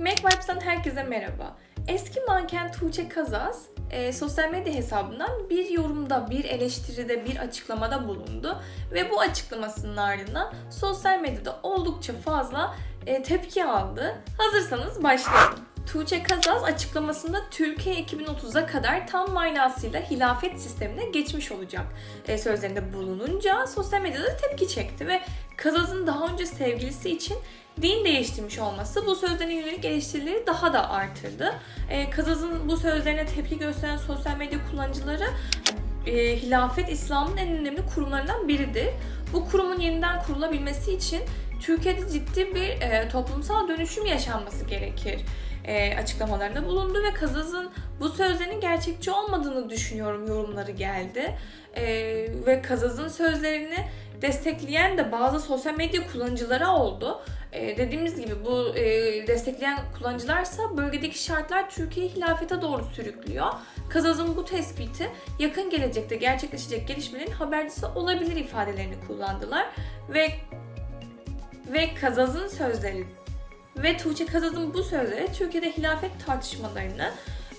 MacVibes'tan herkese merhaba. Eski manken Tuğçe Kazaz e, sosyal medya hesabından bir yorumda, bir eleştiride, bir açıklamada bulundu. Ve bu açıklamasının ardından sosyal medyada oldukça fazla e, tepki aldı. Hazırsanız başlayalım. Tuğçe Kazaz açıklamasında Türkiye 2030'a kadar tam manasıyla hilafet sistemine geçmiş olacak e, sözlerinde bulununca sosyal medyada tepki çekti ve Kazaz'ın daha önce sevgilisi için din değiştirmiş olması bu sözlerine yönelik eleştirileri daha da artırdı. E, Kazaz'ın bu sözlerine tepki gösteren sosyal medya kullanıcıları e, hilafet İslam'ın en önemli kurumlarından biridir. Bu kurumun yeniden kurulabilmesi için Türkiye'de ciddi bir e, toplumsal dönüşüm yaşanması gerekir e, açıklamalarında bulundu ve Kazaz'ın bu sözlerinin gerçekçi olmadığını düşünüyorum yorumları geldi. E, ve Kazaz'ın sözlerini destekleyen de bazı sosyal medya kullanıcıları oldu. E, dediğimiz gibi bu e, destekleyen kullanıcılarsa bölgedeki şartlar Türkiye'yi hilafete doğru sürüklüyor. Kazaz'ın bu tespiti yakın gelecekte gerçekleşecek gelişmelerin habercisi olabilir ifadelerini kullandılar ve ve Kazaz'ın sözleri ve Tuğçe Kazaz'ın bu sözleri Türkiye'de hilafet tartışmalarını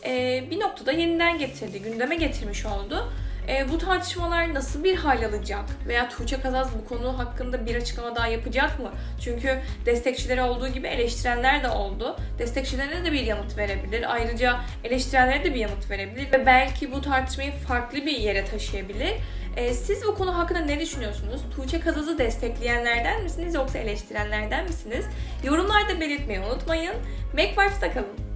e, bir noktada yeniden getirdi, gündeme getirmiş oldu. E, bu tartışmalar nasıl bir hal alacak veya Tuğçe Kazaz bu konu hakkında bir açıklama daha yapacak mı? Çünkü destekçileri olduğu gibi eleştirenler de oldu. Destekçilerine de bir yanıt verebilir. Ayrıca eleştirenlere de bir yanıt verebilir ve belki bu tartışmayı farklı bir yere taşıyabilir. E, siz bu konu hakkında ne düşünüyorsunuz? Tuğçe Kazaz'ı destekleyenlerden misiniz yoksa eleştirenlerden misiniz? Yorumlarda belirtmeyi unutmayın. MacVibes'ta kalın.